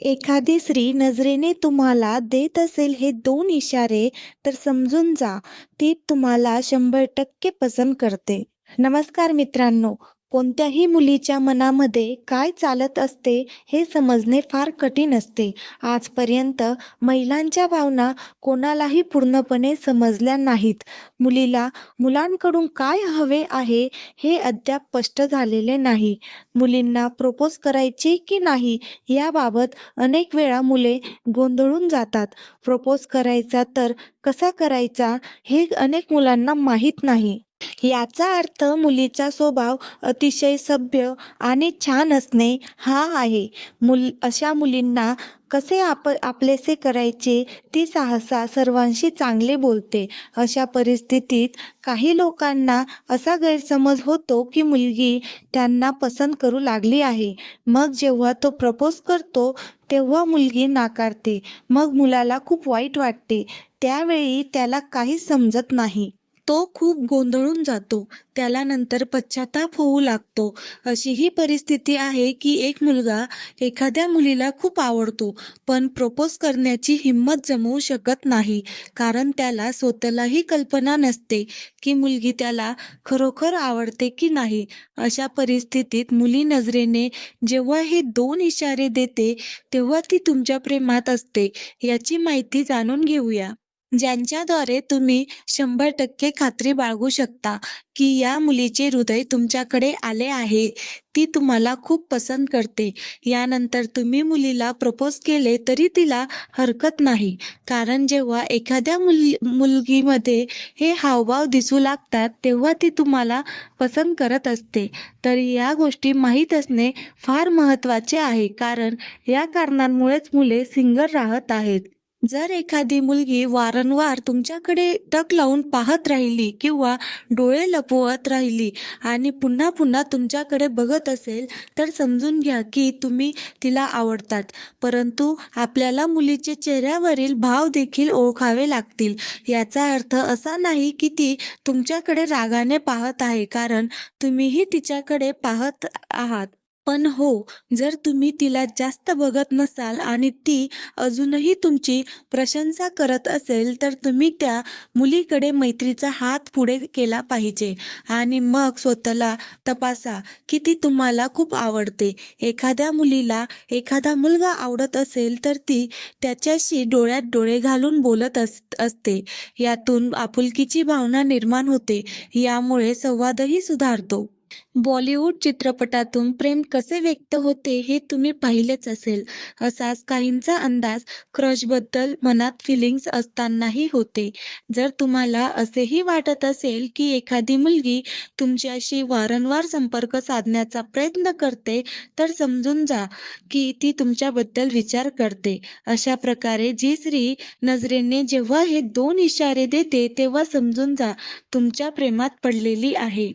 एखादी स्त्री नजरेने तुम्हाला देत असेल हे दोन इशारे तर समजून जा ती तुम्हाला शंभर टक्के पसंत करते. नमस्कार मित्रांनो कोणत्याही मुलीच्या मनामध्ये काय चालत असते हे समजणे फार कठीण असते. आजपर्यंत महिलांच्या भावना कोणालाही पूर्णपणे समजल्या नाहीत. मुलीला मुलांकडून काय हवे आहे हे अद्याप स्पष्ट झालेले नाही. मुलींना प्रपोज करायचे की नाही याबाबत अनेक वेळा मुले गोंधळून जातात. प्रपोज करायचा तर कसा करायचा हे अनेक मुलांना माहीत नाही. याचा अर्थ मुलीचा स्वभाव अतिशय सभ्य आणि छान असणे हा आहे. मुल अशा मुलींना कसे आप आपलेसे करायचे ती सहसा सर्वांशी चांगले बोलते. अशा परिस्थितीत काही लोकांना असा गैरसमज होतो की मुलगी त्यांना पसंत करू लागली आहे. मग जेव्हा तो प्रपोज करतो तेव्हा मुलगी नाकारते. मग मुलाला खूप वाईट वाटते. त्यावेळी त्याला काहीच समजत नाही. तो खूप गोंधळून जातो. त्याला नंतर पश्चाताप होऊ लागतो. अशी ही परिस्थिती आहे की एक मुलगा एखाद्या मुलीला खूप आवडतो पण प्रपोज करण्याची हिंमत जमवू शकत नाही. कारण त्याला स्वतःलाही कल्पना नसते की मुलगी त्याला खरोखर आवडते की नाही. अशा परिस्थितीत मुली नजरेने जेव्हा हे दोन इशारे देते तेव्हा ती तुमच्या प्रेमात असते. याची माहिती जाणून घेऊया. ज्यांच्याद्वारे तुम्ही शंभर टक्के खात्री बाळगू शकता की या मुलीचे हृदय तुमच्याकडे आले आहे ती तुम्हाला खूप पसंत करते. यानंतर तुम्ही मुलीला प्रपोज केले तरी तिला हरकत नाही. कारण जेव्हा एखाद्या मुल मुलगीमध्ये हे हावभाव दिसू लागतात तेव्हा ती तुम्हाला पसंत करत असते. तर या गोष्टी माहीत असणे फार महत्त्वाचे आहे. कारण या कारणांमुळेच मुले सिंगल राहत आहेत. जर एखादी मुलगी वारंवार तुमच्याकडे टक लावून पाहत राहिली किंवा डोळे लपवत राहिली आणि पुन्हा पुन्हा तुमच्याकडे बघत असेल तर समजून घ्या की तुम्ही तिला आवडतात. परंतु आपल्याला मुलीचे चेहऱ्यावरील भाव देखील ओळखावे लागतील. याचा अर्थ असा नाही की ती तुमच्याकडे रागाने पाहत आहे कारण तुम्हीही तिच्याकडे पाहत आहात. पण हो जर तुम्ही तिला जास्त बघत नसाल आणि ती अजूनही तुमची प्रशंसा करत असेल तर तुम्ही त्या मुलीकडे मैत्रीचा हात पुढे केला पाहिजे आणि मग स्वतःला तपासा की ती तुम्हाला खूप आवडते. एखाद्या मुलीला एखादा मुलगा आवडत असेल तर ती त्याच्याशी डोळ्यात डोळे घालून बोलत अस असते. यातून आपुलकीची भावना निर्माण होते. यामुळे संवादही सुधारतो. बॉलिवूड चित्रपटातून प्रेम कसे व्यक्त होते हे तुम्ही पाहिलेच असेल. असाच काहींचा अंदाज क्रशबद्दल मनात फिलिंग्स असतानाही होते. जर तुम्हाला असेही वाटत असेल की एखादी मुलगी तुमच्याशी वारंवार संपर्क साधण्याचा प्रयत्न करते तर समजून जा की ती तुमच्याबद्दल विचार करते. अशा प्रकारे जी स्त्री नजरेने जेव्हा हे दोन इशारे देते तेव्हा समजून जा तुमच्या प्रेमात पडलेली आहे.